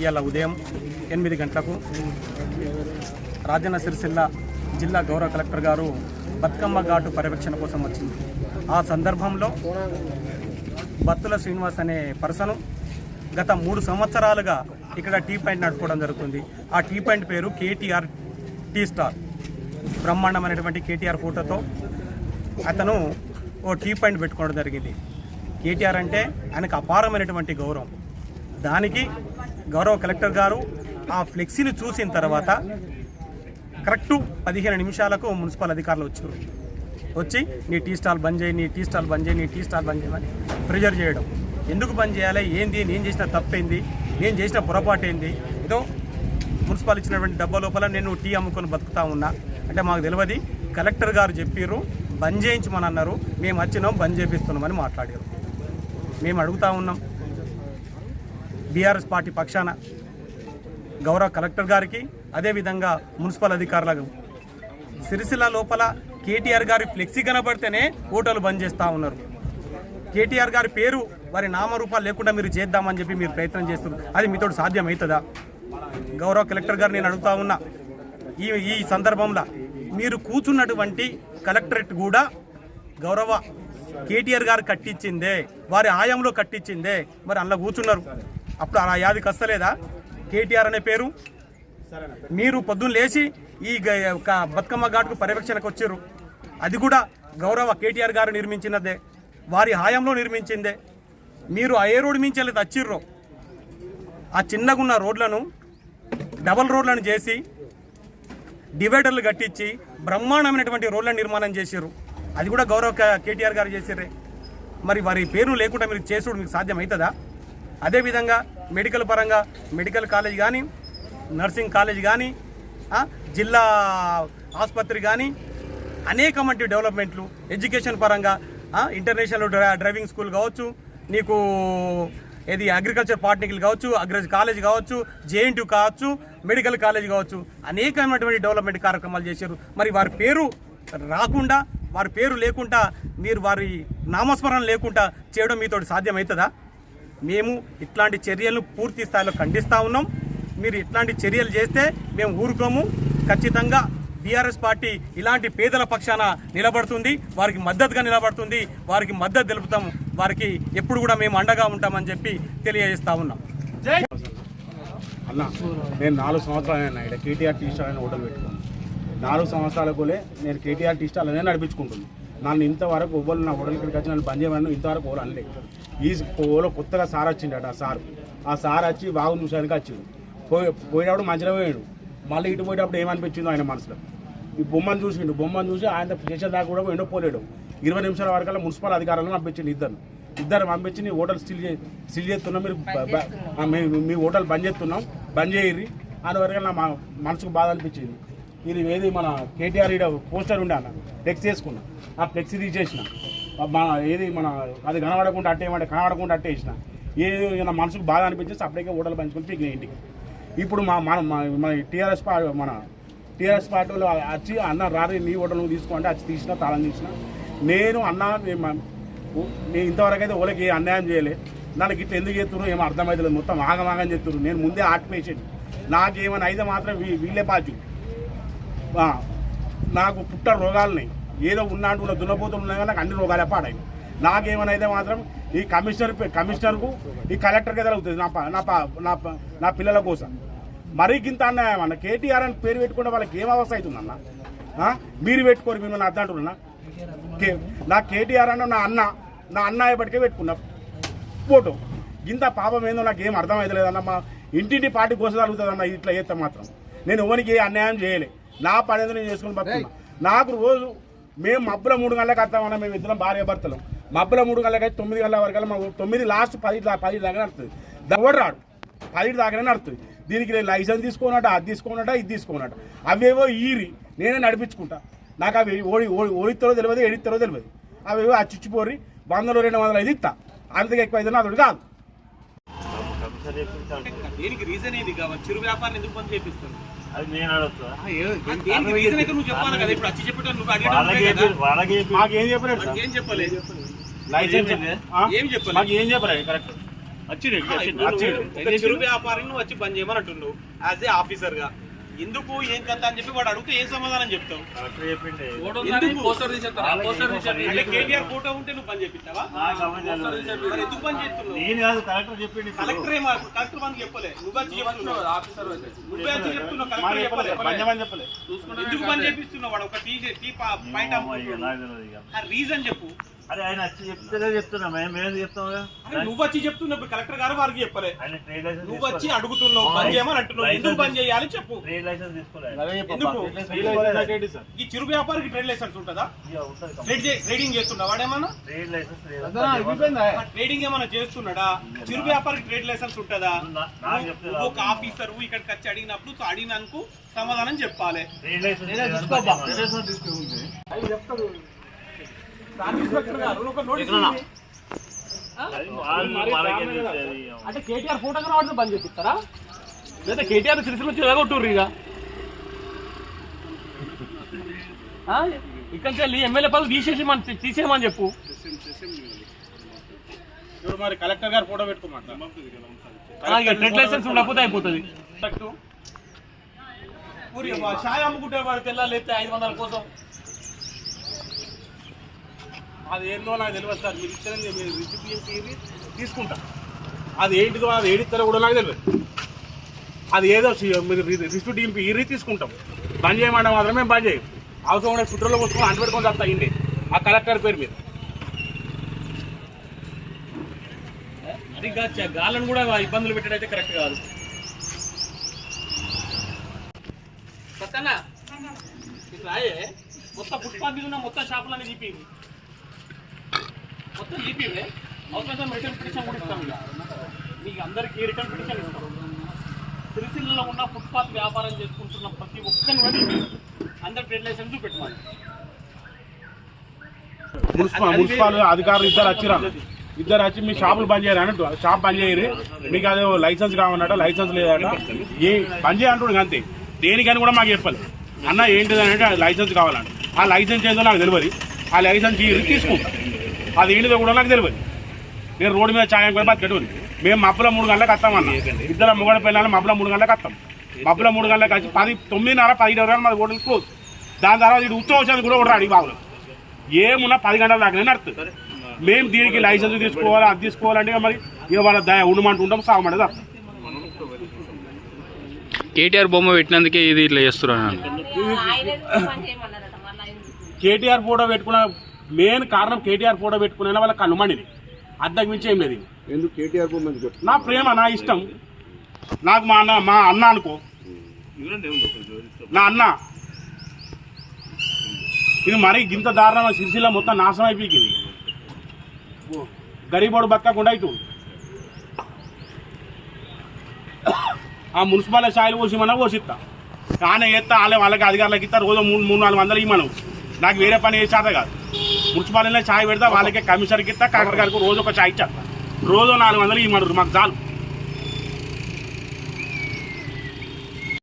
ఇవాళ ఉదయం ఎనిమిది గంటలకు రాజన్న సిరిసిల్ల జిల్లా గౌరవ కలెక్టర్ గారు బతుకమ్మ ఘాటు పర్యవేక్షణ కోసం వచ్చింది. ఆ సందర్భంలో బత్తుల శ్రీనివాస్ అనే పర్సను గత మూడు సంవత్సరాలుగా ఇక్కడ టీ పాయింట్ నడుపుకోవడం జరుగుతుంది. ఆ టీ పాయింట్ పేరు కేటీఆర్ టీ స్టార్. బ్రహ్మాండమైనటువంటి కేటీఆర్ ఫోటోతో అతను ఓ టీ పాయింట్ పెట్టుకోవడం జరిగింది. కేటీఆర్ అంటే ఆయనకు అపారమైనటువంటి గౌరవం. దానికి గౌరవ కలెక్టర్ గారు ఆ ఫ్లెక్సీని చూసిన తర్వాత కరెక్ట్ పదిహేను నిమిషాలకు మున్సిపల్ అధికారులు వచ్చారు. వచ్చి నీ టీ స్టాల్ బంద్ చేయి నీ టీ స్టాల్ బంద్ చేయి నీ టీ స్టాల్ బంద్ చేయమని ప్రెజర్ చేయడం. ఎందుకు బంద్ చేయాలి? ఏంది? నేను చేసిన తప్పేంది? నేను చేసిన పొరపాటు ఏంది? ఏదో మున్సిపల్ ఇచ్చినటువంటి డబ్బా లోపల నేను టీ అమ్ముకొని బతుకుతా ఉన్నా. అంటే మాకు తెలియదు కలెక్టర్ గారు చెప్పారు బంద్ చేయించమని అన్నారు. మేము వచ్చినాం బంద్ చేపిస్తున్నామని మాట్లాడారు. మేము అడుగుతా ఉన్నాం. బీఆర్ఎస్ పార్టీ పక్షాన గౌరవ కలెక్టర్ గారికి అదేవిధంగా మున్సిపల్ అధికారులకు సిరిసిల్ల లోపల కేటీఆర్ గారి ఫ్లెక్సీ కనబడితేనే ఓటర్లు బంద్ చేస్తూ ఉన్నారు. కేటీఆర్ గారి పేరు వారి నామరూపాలు లేకుండా మీరు చేద్దామని చెప్పి మీరు ప్రయత్నం చేస్తున్నారు. అది మీతో సాధ్యమవుతుందా? గౌరవ కలెక్టర్ గారు నేను అడుగుతా ఉన్నా ఈ ఈ సందర్భంలో మీరు కూర్చున్నటువంటి కలెక్టరేట్ కూడా గౌరవ కేటీఆర్ గారు కట్టించిందే వారి ఆయంలో కట్టించిందే మరి అందులో కూర్చున్నారు. అప్పుడు ఆ యాదికి వస్తలేదా? కేటీఆర్ అనే పేరు? మీరు పొద్దున్న లేచి ఈ గ- ఒక బతుకమ్మ ఘాట్కు పర్యవేక్షణకు వచ్చారు. అది కూడా గౌరవ కేటీఆర్ గారు నిర్మించినదే. వారి హాయంలో నిర్మించిందే. మీరు అయ్యే ఏ రోడ్డు మించి వెళ్ళి వచ్చిర్రో? ఆ చిన్నగున్న రోడ్లను డబల్ రోడ్లను చేసి డివైడర్లు కట్టించి బ్రహ్మాండమైనటువంటి రోడ్ల నిర్మాణం చేశారు అది కూడా గౌరవ కేటీఆర్ గారు చేసారే మరి వారి పేరు లేకుండా మీరు చేసుడు మీకు సాధ్యం అవుతుందా అదేవిధంగా మెడికల్ పరంగా మెడికల్ కాలేజ్ కానీ నర్సింగ్ కాలేజ్ కానీ జిల్లా ఆసుపత్రి కానీ అనేకమంటి డెవలప్మెంట్లు ఎడ్యుకేషన్ పరంగా ఇంటర్నేషనల్ డ్రై- డ్రైవింగ్ స్కూల్ కావచ్చు నీకు ఇది అగ్రికల్చర్ పాలిటెక్నికల్ కావచ్చు అగ్రి కాలేజ్ కావచ్చు జేఎన్టీ కావచ్చు మెడికల్ కాలేజ్ కావచ్చు అనేకమైనటువంటి డెవలప్మెంట్ కార్యక్రమాలు చేశారు. మరి వారి పేరు రాకుండా వారి పేరు లేకుండా మీరు వారి నామస్మరణ లేకుండా చేయడం మీతో సాధ్యమవుతుందా? మేము ఇట్లాంటి చర్యలను పూర్తి స్థాయిలో ఖండిస్తూ ఉన్నాం. మీరు ఇట్లాంటి చర్యలు చేస్తే మేము ఊరుకోము. ఖచ్చితంగా బీఆర్ఎస్ పార్టీ ఇలాంటి పేదల పక్షాన నిలబడుతుంది. వారికి మద్దతుగా నిలబడుతుంది. వారికి మద్దతు తెలుపుతాం. వారికి ఎప్పుడు కూడా మేము అండగా ఉంటామని చెప్పి తెలియజేస్తా ఉన్నాం. అన్న నేను నాలుగు సంవత్సరాలు అయినా ఇక్కడ కేటీఆర్ టీ స్టాల్ అని హోటల్ పెట్టుకున్నాను. నాలుగు సంవత్సరాలకులే నేను కేటీఆర్ టీ స్టాల్ అనే నడిపించుకుంటున్నాను. నన్ను ఇంతవరకు ఎవ్వరు నా హోటల్ ఇక్కడికి వచ్చి నన్ను బంద్ చేయమని ఇంతవరకు ఓలు అనలేదు ఈ ఓలో కొత్తగా సార్ వచ్చిండట ఆ సార్. ఆ సార్ వచ్చి బాగు చూసానికి వచ్చిండు. పోయి పోయేటప్పుడు మంచిగా పోయాడు. మళ్ళీ ఇటు పోయేటప్పుడు ఏమనిపించిందో ఆయన మనసులో. ఈ బొమ్మను చూసిండు. బొమ్మను చూసి ఆయన స్టేషన్ దాకా కూడా ఎండో పోలేడు. ఇరవై నిమిషాల వరకు మున్సిపల్ అధికారులను పంపించిండు ఇద్దరు ఇద్దరు పంపించి నీ హోటల్ స్టిల్ స్టిల్ చేస్తున్నాం. మీరు మీ- హోటల్ బంద్ చేస్తున్నాం. బంద్ చేయరి అని వరకు నా మా- మనసుకు బాధ అనిపించింది. ఇది ఏది మన కేటీఆర్ ఈడ పోస్టర్ ఉండే అన్న ఫ్లెక్స్ చేసుకున్నా ఆ ఫ్లెక్స్ తీసేసిన. మన ఏది మన అది కనబడకుండా అట్టేయమంటే కనబడకుండా అట్టేసిన ఏది నా మనసుకు బాధ అనిపించేసి అప్పటికే ఓటలు పంచుకొని పీకిన ఇంటికి. ఇప్పుడు మా మన మన టీఆర్ఎస్ పార్టీ మన టీఆర్ఎస్ పార్టీలో వచ్చి అన్న రారి నీ ఓటలు నువ్వు తీసుకోండి వచ్చి తీసిన తాళం తీసిన. నేను అన్న నేను ఇంతవరకు అయితే ఓలకి అన్యాయం చేయలే. దానికి ఇట్లా ఎందుకు చేస్తున్నారు ఏమో అర్థమవుతలేదు మొత్తం ఆగమాగం చేస్తున్నారు నేను ముందే హార్ట్ నాకేమైనా అయితే మాత్రం వీ- వీళ్ళే బాధ్యు నాకు పుట్ట రోగాలున్నాయి ఏదో ఉన్నాడు అంటున్న దున్నపోతులు ఉన్నాయి కానీ నాకు అన్ని రోగాలే పాడాయి నాకేమైనా మాత్రం ఈ కమిషనర్ పే- కమిషనర్కు ఈ కలెక్టర్కి ఎదురవుతుంది. నా నా నా నా పిల్లల కోసం. మరీ గింత అన్యాయం అన్న. కేటీఆర్ అని పేరు పెట్టుకుంటే వాళ్ళకి ఏం అవస్థ అవుతుందన్న మీరు పెట్టుకోరు మిమ్మల్ని అర్థం అంటున్నా కే- నా కేటీఆర్ అన్న నా అన్న నా అన్న అయ్యేపటికే పెట్టుకున్నా. ఫోటో. ఇంత పాపం ఏందో నాకు ఏం అర్థం అవుతలేదన్న మా ఇంటింటి పార్టీ అన్న ఇట్లా చేస్తే మాత్రం. నేను ఎవరికి ఏ అన్యాయం చేయలే. నా పని ఏదో నేను చేసుకుని బతుకున్నా. నాకు రోజు మేము మబ్బుల మూడు గంటలకు వస్తామన్నా మేము ఇద్దరం భార్య భర్తలు. మబ్బుల మూడు గంటలకు అయితే తొమ్మిది గంటల వరకు మా తొమ్మిది లాస్ట్ పది పది దాకా నడుతుంది దవ్వడు రాడు? పది దాకానే నడుతుంది దీనికి నేను లైసెన్స్ తీసుకోనట అది తీసుకోనట ఇది తీసుకోనట అవేవో ఈరి. నేనే నడిపించుకుంటా. నాకు అవి ఓడి ఓడి ఓడిస్తారో తెలియదు ఎడిస్తారో తెలియదు. అవేవో ఆ చిచ్చిపోరి వందలు రెండు వందలు ఐదు ఇస్తా. అంతకు ఎక్కువ అయితే నాతోడు కాదు. దీనికి రీజన్ ఏది చిరు వ్యాపారం ఎందుకు బంద్ చేపిస్తుంది అది నేను అడుగుతా దీనికి రీజన్ అయితే నువ్వు చెప్పాలి కదా? ఇప్పుడు వచ్చి చెప్పేటప్పుడు నువ్వు వాళ్ళకి మాకు ఏం చెప్పలేదు ఏం చెప్పలేదు. లైసెన్స్ ఏం ఆ? ఏం చెప్పలేదు? మాకు ఏం చెప్పలేదు కరెక్ట్. ఒక చిరు వ్యాపారిని నువ్వు వచ్చి బంద్ చేయమని అంటున్నావు యాజ్ ఏ ఆఫీసర్గా. ఎందుకు ఏం కథ అని చెప్పి వాడు అడిగితే ఏం సమాధానం చెప్తావు? ఎందుకు? అంటే కేటీఆర్ ఫోటో ఉంటే నువ్వు చేపిస్తావా? మరి ఎందుకు చేస్తున్నావు? నేను కాదు కలెక్టర్ చెప్పింది కలెక్టర్ ఏమో కలెక్టర్ మనకి చెప్పలే. నువ్వు వచ్చి చెప్తున్నావు. నువ్వే చెప్తున్నావు. కలెక్టర్ చెప్పలే. ఎందుకు బంద్ చేపిస్తున్నావు? వాడు ఒక టీ టీ పాయింట్ రీజన్ చెప్పు. అరే ఆయన వచ్చి చెప్తేనే చెప్తున్నా. మేము చెప్తాం నువ్వు వచ్చి చెప్తున్నప్పుడు కలెక్టర్ గారు వారికి చెప్పలే. నువ్వు వచ్చి అడుగుతున్నావు బంద్ చేయమని అంటున్నావు. ఎందుకు బంద్ చేయాలి చెప్పు. ట్రేడ్ లైసెన్స్ తీసుకోలేదు. ఎందుకు? తీసుకోలేదు. ఈ చిరు వ్యాపారికి ట్రేడ్ లైసెన్స్ ఉంటుందా? ట్రేడింగ్ చేస్తున్నా వాడేమన్నా? ట్రేడ్ లైసెన్స్ లేదు. ఆ ట్రేడింగ్ ఏమైనా చేస్తున్నాడా? చిరు వ్యాపారికి ట్రేడ్ లైసెన్స్ ఉంటుందా? ఒక ఆఫీసర్ ఇక్కడికి వచ్చి అడిగినప్పుడు అడిగినందుకు సమాధానం చెప్పాలి? అంటే కేటీఆర్ ఫోటో కనబడితే బంద్ చేపిస్తారా? లేదా కేటీఆర్ సిరిసిల్ల నుంచి ఎలాగొట్టుర్రు ఇక? ఇక్కడి నుంచి ఎమ్మెల్యే పదవి తీసేసి మన తీసేయమని చెప్పు. ఇప్పుడు మరి కలెక్టర్ గారు ఫోటో పెట్టుకోమంటారు ట్రెడ్ లైసెన్స్ ఉండకపోతే అయిపోతుంది. షాయ్ అమ్ముకుంటే వాడు తెల్లాలి ఎత్తే ఐదు వందల కోసం. అది ఏందో నాకు తెలియదు సార్. మీరు ఇచ్చారని మీరు రిసిప్ట్ తీసుకుంటా. అది ఏంటిదో అది ఏడిస్తారో కూడా నాకు తెలియదు. అది ఏదో సి- మీరు రిసిప్ట్ దింపి ఇరి తీసుకుంటాం. బంద్ చేయమంటే మాత్రమే బంద్ చేయం. అవసరం ఉండే ఫుట్రోలో కూర్చొని అంటు పెట్టుకొని వస్తా ఇండి ఆ కలెక్టర్ పేరు మీద. అది కాదు గాలను కూడా ఇబ్బందులు పెట్టడైతే కరెక్ట్ కాదు. సత్యనా ఇట్లా మొత్తం ఫుట్పాత్ మీద ఉన్న మొత్తం షాపులన్నీ తీపింది మొత్తం తీపివే అవసరం రిటర్న్ పిటిషన్ కూడా ఇస్తాం ఇక. మీకు అందరికీ రిటర్న్ పిటిషన్ ఇస్తాం. సిరిసిల్లలో ఉన్న ఫుట్పాత్ వ్యాపారం చేసుకుంటున్న ప్రతి ఒక్కరిని కూడా అందరు ట్రేడ్ లైసెన్స్ చూపెట్టమని మున్సిపల్ మున్సిపల్ అధికారులు ఇద్దరు వచ్చిరా ఇద్దరు వచ్చి మీ షాపులు బంద్ చేయరు అన్నట్టు? షాప్ బంద్ చేయరు. మీకు అదే లైసెన్స్ కావాలన్నట లైసెన్స్ లేదట. ఏ బంద్ చేయంటుడు అంతే. దేనికని కూడా మాకు చెప్పాలి. అన్న ఏంటిది అంటే లైసెన్స్ కావాలంట. ఆ లైసెన్స్ ఏందో నాకు తెలియదు. ఆ లైసెన్స్ తీసుకుంటా. అది ఏంటిదో కూడా నాకు తెలియదు. నేను రోడ్డు మీద ఛాయం కూడా బతికెట్టుకుని మేము మబ్బుల మూడు గంటలకు వస్తామన్న ఇద్దరు మొగడ పిల్లలు మబ్బుల మూడు గంటలకు వస్తాం. మబ్బుల మూడు గంటలకు వచ్చి పది తొమ్మిదిన్నర పదిహేను వరకు మాది హోటల్ క్లోజ్. దాని తర్వాత ఇటు ఉత్సవం వచ్చేది కూడా కూడా అడిగి బాబులు ఏమున్నా పది గంటల దాకా నడుతుంది మేము దీనికి లైసెన్స్ తీసుకోవాలి అది తీసుకోవాలంటే మరి ఇక వాళ్ళ దయ ఉండమంటుంటాం సాగమంటే తప్ప. కేటీఆర్ బొమ్మ పెట్టినందుకే ఇది ఇట్లా చేస్తున్నాను కేటీఆర్ ఫోటో పెట్టుకున్న మెయిన్ కారణం కేటీఆర్ ఫోటో పెట్టుకునే వాళ్ళ కనుమణిది అద్దకు మించి ఏం లేదు. ఎందుకు కేటీఆర్ బొమ్మ నా ప్రేమ నా ఇష్టం. నాకు మా అన్న మా అన్న అనుకో. నా అన్న. ఇది మరీ గింత దారుణం సిరిసిల్ల మొత్తం నాశనం అయిపోయింది. గరీబోడు బతకకుండా ఇటు ఆ మున్సిపల్ ఛాయలు పోసిమన్నా పోసిస్తా కానీ ఎత్తా వాళ్ళే వాళ్ళకి అధికారులకు ఇస్తా రోజు మూడు మూడు నాలుగు వందలు ఇవ్వను నాకు వేరే పని చేత కాదు. మున్సిపాలిటీలో ఛాయ్ పెడతా వాళ్ళకే కమిషనర్కి ఇస్తా కలెక్టర్ గారికి రోజు ఒక ఛాయ్ ఇచ్చేస్తా. రోజు నాలుగు వందలు ఇవ్వమన్నారు మాకు చాలు.